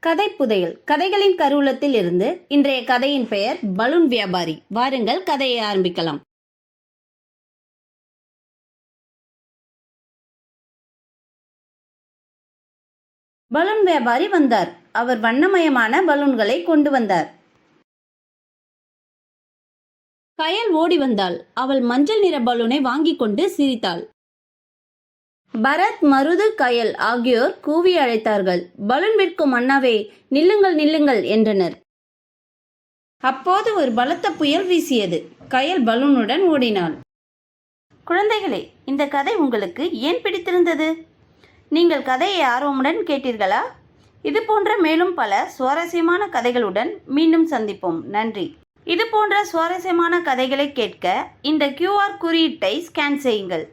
கதை புதையல் கதைகளின் கருவூலத்தில் இருந்து இன்றைய கதையின் பெயர் பலூன் வியாபாரி. வாருங்கள் கதையை ஆரம்பிக்கலாம். பலூன் வியாபாரி வந்தார். அவர் வண்ணமயமான பலூன்களை கொண்டு வந்தார். கயல் ஓடி வந்தாள். அவள் மஞ்சள் நிற பலூனை வாங்கிக் கொண்டு சிரித்தாள். பரத் மருது கயல் ஆகியோர் கூவி அழைத்தார்கள். பலூன் விற்கும் அண்ணாவே நில்லுங்கள் நில்லுங்கள் என்றனர். அப்போது ஒரு பலத்த புயல் வீசியது. கயல் பலூனுடன் ஓடினாள். குழந்தைகளே இந்த கதை உங்களுக்கு ஏன் பிடித்திருந்தது? நீங்கள் கதையை ஆர்வமுடன் கேட்டீர்களா? இது போன்ற மேலும் பல சுவாரஸ்யமான கதைகளுடன் மீண்டும் சந்திப்போம். நன்றி. இது போன்ற சுவாரஸ்யமான கதைகளை கேட்க இந்த கியூஆர் குறியீட்டை ஸ்கேன் செய்யுங்கள்.